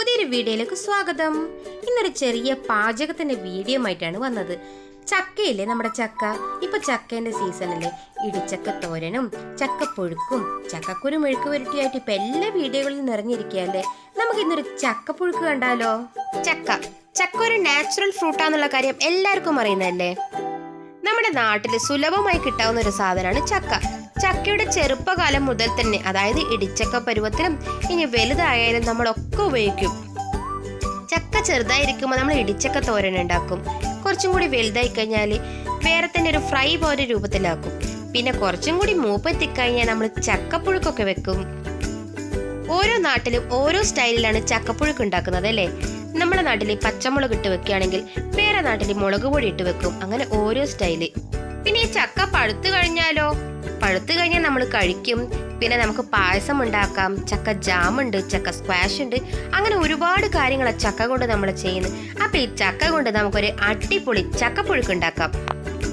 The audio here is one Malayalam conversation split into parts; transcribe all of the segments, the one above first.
പുതിയൊരു വീഡിയോയിലേക്ക് സ്വാഗതം. ഇന്നൊരു ചെറിയ പാചകത്തിന്റെ വീഡിയോ ആയിട്ടാണ് വന്നത്. ചക്കയില്ലേ നമ്മുടെ ചക്ക? ഇപ്പൊ ചക്കേന്റെ സീസണല്ലേ ഇടിച്ചക്ക തോരനും ചക്കപ്പുഴുക്കും ചക്കക്കുരു മെഴുക്ക് വരട്ടിയായിട്ട് ഇപ്പൊ എല്ലാ വീഡിയോകളിലും നിറഞ്ഞിരിക്കുകയല്ലേ നമുക്ക് ഇന്നൊരു ചക്കപ്പുഴുക്ക് കണ്ടാലോ? ചക്ക. ചക്ക ഒരു നാച്ചുറൽ ഫ്രൂട്ടാന്നുള്ള കാര്യം എല്ലാവർക്കും അറിയുന്നതല്ലേ? നമ്മുടെ നാട്ടിൽ സുലഭമായി കിട്ടാവുന്ന ഒരു സാധനമാണ് ചക്ക. ചക്കയുടെ ചെറുപ്പകാലം മുതൽ തന്നെ അതായത് ഇടിച്ചക്ക പരുവത്തിലും ഇനി വലുതായാലും നമ്മളൊക്കെ ഉപയോഗിക്കും. ചക്ക ചെറുതായിരിക്കുമ്പോൾ നമ്മൾ ഇടിച്ചക്ക തോരൻ ഉണ്ടാക്കും. കുറച്ചും കൂടി വലുതായി കഴിഞ്ഞാൽ വേറെ തന്നെ ഒരു ഫ്രൈ പോലെ രൂപത്തിലാക്കും. പിന്നെ കുറച്ചും കൂടി മൂപ്പെത്തിക്കഴിഞ്ഞാൽ നമ്മൾ ചക്കപ്പുഴുക്കൊക്കെ വെക്കും. ഓരോ നാട്ടിലും ഓരോ സ്റ്റൈലിലാണ് ചക്കപ്പുഴുക്ക് ഉണ്ടാക്കുന്നത് അല്ലേ? നമ്മുടെ നാട്ടിൽ പച്ചമുളക് ഇട്ട് വെക്കുകയാണെങ്കിൽ വേറെ നാട്ടിൽ മുളക് പൊടി ഇട്ട് വെക്കും. അങ്ങനെ ഓരോ സ്റ്റൈൽ. പിന്നെ ഈ ചക്ക പഴുത്തു കഴിഞ്ഞാലോ? പഴുത്തു കഴിഞ്ഞാൽ നമ്മൾ കഴിക്കും. പിന്നെ നമുക്ക് പായസം ഉണ്ടാക്കാം ചക്ക ജാം ഉണ്ട് ചക്ക സ്ക്വാഷ് ഉണ്ട് അങ്ങനെ ഒരുപാട് കാര്യങ്ങൾ ചക്ക കൊണ്ട് നമ്മൾ ചെയ്യുന്നു അപ്പൊ ഈ ചക്ക കൊണ്ട് നമുക്കൊരു അടിപൊളി ചക്കപ്പുഴുക്ക് ഉണ്ടാക്കാം.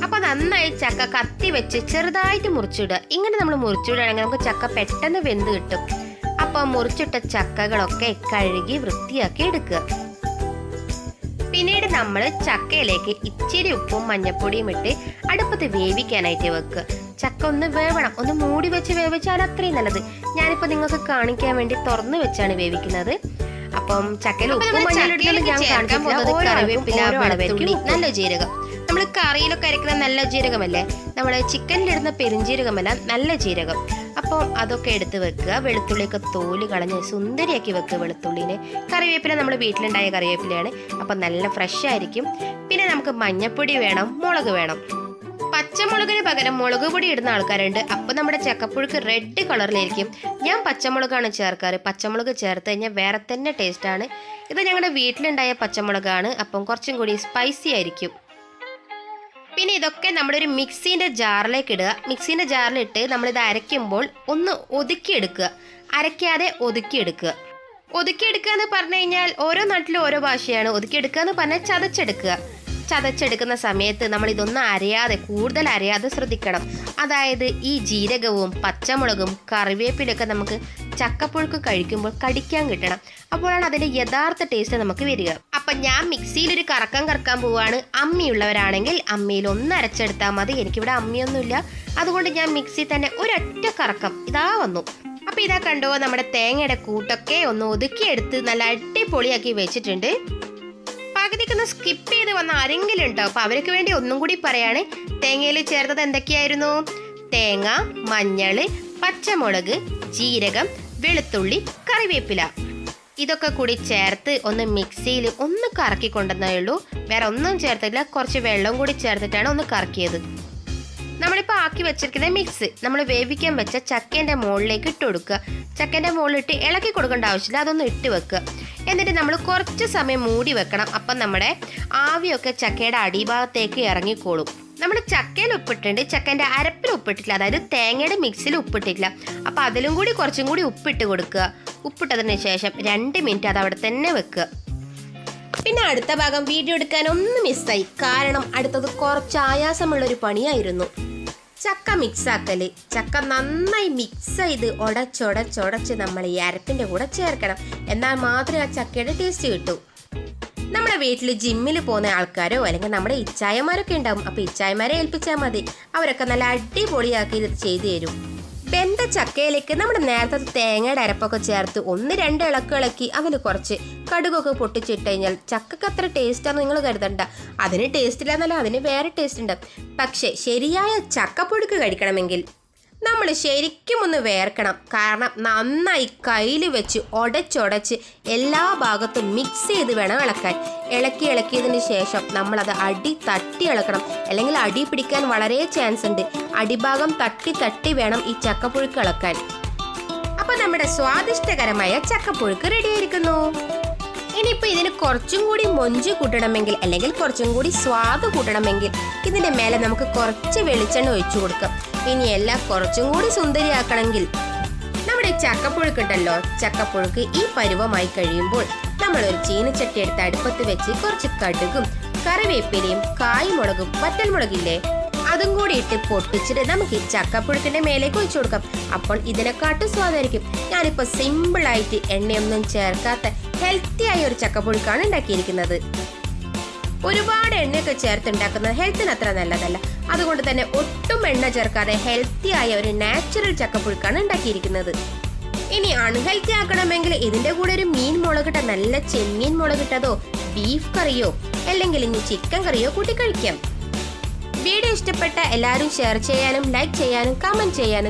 അപ്പൊ നന്നായി ചക്ക കത്തി വെച്ച് ചെറുതായിട്ട് മുറിച്ചിടുക. ഇങ്ങനെ നമ്മൾ മുറിച്ചിടുകയാണെങ്കിൽ നമുക്ക് ചക്ക പെട്ടെന്ന് വെന്ത് കിട്ടും. അപ്പോൾ മുറിച്ചിട്ട ചക്കകളൊക്കെ കഴുകി വൃത്തിയാക്കി എടുക്കുക. പിന്നീട് നമ്മൾ ചക്കയിലേക്ക് ഇച്ചിരി ഉപ്പും മഞ്ഞപ്പൊടിയും ഇട്ട് അടുപ്പത്ത് വേവിക്കാനായിട്ട് വെക്കുക ചക്ക ഒന്ന് വേവണം. ഒന്ന് മൂടി വെച്ച് വേവിച്ചാൽ അത്രയും നല്ലത്. ഞാനിപ്പോൾ നിങ്ങൾക്ക് കാണിക്കാൻ വേണ്ടി തുറന്ന് വെച്ചാണ് വേവിക്കുന്നത്. അപ്പം ചക്കയിൽ ഉപ്പും മഞ്ഞളിടുന്നത് ഞാൻ നല്ല ജീരകം. നമ്മൾ കറിയിലൊക്കെ അരക്കുന്ന നല്ല ജീരകമല്ലേ? നമ്മൾ ചിക്കനിലിടുന്ന പെരുംജീരകമല്ല നല്ല ജീരകം. അപ്പോൾ അതൊക്കെ എടുത്ത് വെക്കുക. വെളുത്തുള്ളിയൊക്കെ തോൽ കളഞ്ഞ് സുന്ദരിയാക്കി വെക്കുക വെളുത്തുള്ളിനെ. കറിവേപ്പില നമ്മൾ വീട്ടിലുണ്ടായ കറിവേപ്പിലയാണ്. അപ്പം നല്ല ഫ്രഷ് ആയിരിക്കും. പിന്നെ നമുക്ക് മഞ്ഞപ്പൊടി വേണം മുളക് വേണം. പച്ചമുളകിന് പകരം മുളക് പൊടി ഇടുന്ന ആൾക്കാരുണ്ട്. അപ്പോൾ നമ്മുടെ ചക്കപ്പുഴുക്ക് റെഡ് കളറിലായിരിക്കും ഞാൻ പച്ചമുളകാണ് ചേർക്കാറ്. പച്ചമുളക് ചേർത്ത് കഴിഞ്ഞാൽ വേറെ തന്നെ ടേസ്റ്റാണ് ഇത് ഞങ്ങളുടെ വീട്ടിലുണ്ടായ പച്ചമുളകാണ്. അപ്പം കുറച്ചും കൂടി സ്പൈസി ആയിരിക്കും. പിന്നെ ഇതൊക്കെ നമ്മളൊരു മിക്സീന്റെ ജാറിലേക്ക് ഇടുക. മിക്സീന്റെ ജാറിലിട്ട് നമ്മളിത് അരയ്ക്കുമ്പോൾ ഒന്ന് ഒതുക്കിയെടുക്കുക. അരയ്ക്കാതെ ഒതുക്കിയെടുക്കുക. ഒതുക്കിയെടുക്കുക എന്ന് പറഞ്ഞു കഴിഞ്ഞാൽ ഓരോ നാട്ടിലും ഓരോ ഭാഷയാണ്. ഒതുക്കിയെടുക്കുക എന്ന് പറഞ്ഞാൽ ചതച്ചെടുക്കുക. ചതച്ചെടുക്കുന്ന സമയത്ത് നമ്മൾ ഇതൊന്നും അരയാതെ കൂടുതൽ അരയാതെ ശ്രദ്ധിക്കണം. അതായത് ഈ ജീരകവും പച്ചമുളകും കറിവേപ്പിലൊക്കെ നമുക്ക് ചക്കപ്പുഴുക്ക് കഴിക്കുമ്പോൾ കടിക്കാൻ കിട്ടണം. അപ്പോഴാണ് അതിന്റെ യഥാർത്ഥ ടേസ്റ്റ് നമുക്ക് വരിക. അപ്പൊ ഞാൻ മിക്സിയിൽ ഒരു കറക്കം കറക്കാൻ പോവാണ്. അമ്മിയുള്ളവരാണെങ്കിൽ അമ്മിയിൽ ഒന്ന് അരച്ചെടുത്താൽ മതി. എനിക്കിവിടെ അമ്മിയൊന്നുമില്ല. അതുകൊണ്ട് ഞാൻ മിക്സി തന്നെ ഒരൊറ്റ കറക്കം ഇതാ വന്നു. അപ്പൊ ഇതാ കണ്ടോ നമ്മുടെ തേങ്ങയുടെ കൂട്ടൊക്കെ ഒന്ന് ഒതുക്കിയെടുത്ത് നല്ല അടിപൊളിയാക്കി വെച്ചിട്ടുണ്ട്. പകുതിക്കൊന്ന് സ്കിപ്പ് ചെയ്ത് വന്ന ആരെങ്കിലും ഉണ്ടോ? അപ്പൊ അവർക്ക് വേണ്ടി ഒന്നും കൂടി പറയാണ്. തേങ്ങയിൽ ചേർത്തത് എന്തൊക്കെയായിരുന്നു? തേങ്ങ മഞ്ഞൾ പച്ചമുളക് ജീരകം വെളുത്തുള്ളി കറിവേപ്പില. ഇതൊക്കെ കൂടി ചേർത്ത് ഒന്ന് മിക്സിയിൽ ഒന്ന് കറക്കി കൊണ്ടുവന്നേ ഉള്ളൂ. വേറെ ഒന്നും ചേർത്തില്ല കുറച്ച് വെള്ളം കൂടി ചേർത്തിട്ടാണ് ഒന്ന് കറക്കിയത്. നമ്മളിപ്പോൾ ആക്കി വെച്ചിരിക്കുന്ന മിക്സ്. നമ്മൾ വേവിക്കാൻ വെച്ച ചക്കേന്റെ മുകളിലേക്ക് ഇട്ട് കൊടുക്കുക. ചക്കേന്റെ മുകളിലിട്ട് ഇളക്കി കൊടുക്കേണ്ട ആവശ്യമില്ല. അതൊന്ന് ഇട്ട് വെക്കുക. എന്നിട്ട് നമ്മൾ കുറച്ച് സമയം മൂടി വെക്കണം. അപ്പം നമ്മുടെ ആവിയൊക്കെ ചക്കയുടെ അടിഭാഗത്തേക്ക് ഇറങ്ങിക്കോളും. നമ്മൾ ചക്കയിൽ ഉപ്പിട്ടുണ്ട് ചക്കന്റെ അരപ്പിൽ ഉപ്പിട്ടില്ല അതായത് തേങ്ങയുടെ മിക്സിൽ ഉപ്പിട്ടില്ല അപ്പോൾ അതിലും കൂടി കുറച്ചും കൂടി ഉപ്പിട്ട് കൊടുക്കുക. ഉപ്പിട്ടതിന് ശേഷം രണ്ട് മിനിറ്റ് അത് അവിടെ തന്നെ വെക്കുക. പിന്നെ അടുത്ത ഭാഗം വീഡിയോ എടുക്കാൻ ഒന്ന് മിസ്സായി കാരണം അടുത്തത് കുറച്ച് ആയാസമുള്ളൊരു പണിയായിരുന്നു. ചക്ക മിക്സ് ആക്കൽ. ചക്ക നന്നായി മിക്സ് ചെയ്ത് ഉടച്ചൊടച്ചൊടച്ച് നമ്മൾ ഈ അരപ്പിന്റെ കൂടെ ചേർക്കണം. എന്നാൽ മാത്രമേ ആ ചക്കയുടെ ടേസ്റ്റ് കിട്ടൂ. നമ്മുടെ വീട്ടിൽ ജിമ്മിൽ പോകുന്ന ആൾക്കാരോ അല്ലെങ്കിൽ നമ്മുടെ ഇച്ചായമാരൊക്കെ ഉണ്ടാവും. അപ്പൊ ഇച്ചായമാരെ ഏൽപ്പിച്ചാൽ മതി. അവരൊക്കെ നല്ല അടിപൊളിയാക്കി ഇത് ചെയ്തു തരും. വെന്ത ചക്കയിലേക്ക് നമ്മുടെ നേരത്തെ തേങ്ങയുടെ അരപ്പൊക്കെ ചേർത്ത് ഒന്ന് രണ്ട് ഇളക്ക് ഇളക്കി അതിൽ കുറച്ച് കടുകൊക്കെ പൊട്ടിച്ചിട്ട് കഴിഞ്ഞാൽ ചക്കക്ക് അത്ര ടേസ്റ്റാന്ന് നിങ്ങൾ കരുതണ്ട. അതിന് ടേസ്റ്റ് ഇല്ലാന്നല്ല അതിന് വേറെ ടേസ്റ്റ് ഉണ്ട്. പക്ഷേ ശരിയായ ചക്കപ്പൊടുക്ക് കഴിക്കണമെങ്കിൽ നമ്മൾ ശരിക്കും ഒന്ന് വേർക്കണം. കാരണം നന്നായി കയ്യിൽ വെച്ച് ഉടച്ചുടച്ച് എല്ലാ ഭാഗത്തും മിക്സ് ചെയ്ത് വേണം ഇളക്കാൻ. ഇളക്കി ഇളക്കിയതിന് ശേഷം നമ്മളത് അടി തട്ടി ഇളക്കണം. അല്ലെങ്കിൽ അടി പിടിക്കാൻ വളരെ ചാൻസ് ഉണ്ട്. അടിഭാഗം തട്ടി തട്ടി വേണം ഈ ചക്കപ്പുഴുക്ക് ഇളക്കാൻ. അപ്പോൾ നമ്മുടെ സ്വാദിഷ്ടകരമായ ചക്കപ്പുഴുക്ക് റെഡി ആയിരിക്കുന്നു. ഇനിയിപ്പോൾ ഇതിന് കുറച്ചും കൂടി മൊഞ്ച് കൂട്ടണമെങ്കിൽ അല്ലെങ്കിൽ കുറച്ചും കൂടി സ്വാദ് കൂട്ടണമെങ്കിൽ ഇതിന്റെ മേലെ നമുക്ക് കുറച്ച് വെളിച്ചെണ്ണ ഒഴിച്ചു കൊടുക്കാം. ഇനി എല്ലാം കുറച്ചും കൂടി സുന്ദരിയാക്കണമെങ്കിൽ നമ്മുടെ ചക്കപ്പുഴുക്കുണ്ടല്ലോ ചക്കപ്പുഴുക്ക് ഈ പരുവമായി കഴിയുമ്പോൾ നമ്മൾ ഒരു ചീനച്ചട്ടി എടുത്ത് അടുപ്പത്ത് വെച്ച് കുറച്ച് കടുകും കറിവേപ്പിലയും കായ്മുളകും വറ്റൽമുളകില്ലേ അതും കൂടി ഇട്ട് പൊട്ടിച്ചിട്ട് നമുക്ക് ഈ ചക്കപ്പുഴുക്കിന്റെ മേലേക്ക് ഒഴിച്ചു കൊടുക്കാം. അപ്പോൾ ഇതിനെക്കാട്ടും സ്വാദായിരിക്കും. ഞാനിപ്പോ സിമ്പിളായിട്ട് എണ്ണയൊന്നും ചേർക്കാത്ത ഹെൽത്തി ആയ ഒരു ചക്കപ്പുഴുക്കാണ് ഉണ്ടാക്കിയിരിക്കുന്നത്. ഒരുപാട് എണ്ണയൊക്കെ ചേർത്തുണ്ടാക്കുന്നത് ഹെൽത്തിന് അത്ര നല്ലതല്ല. അതുകൊണ്ട് തന്നെ ഒട്ടും എണ്ണ ചേർക്കാതെ ഹെൽത്തി ആയ ഒരു നാച്ചുറൽ ചക്കപ്പുഴുക്കാണ് ഉണ്ടാക്കിയിരിക്കുന്നത്. ഇനി അൺഹെൽത്തി ആക്കണമെങ്കിൽ ഇതിന്റെ കൂടെ ഒരു മീൻ മുളകിട്ട നല്ല ചെമ്മീൻ മുളകിട്ടതോ ബീഫ് കറിയോ അല്ലെങ്കിൽ ഇനി ചിക്കൻ കറിയോ കൂട്ടി കഴിക്കാം. വീഡിയോ ഇഷ്ടപ്പെട്ട എല്ലാവരും ഷെയർ ചെയ്യാനും ലൈക്ക് ചെയ്യാനും കമന്റ് ചെയ്യാനും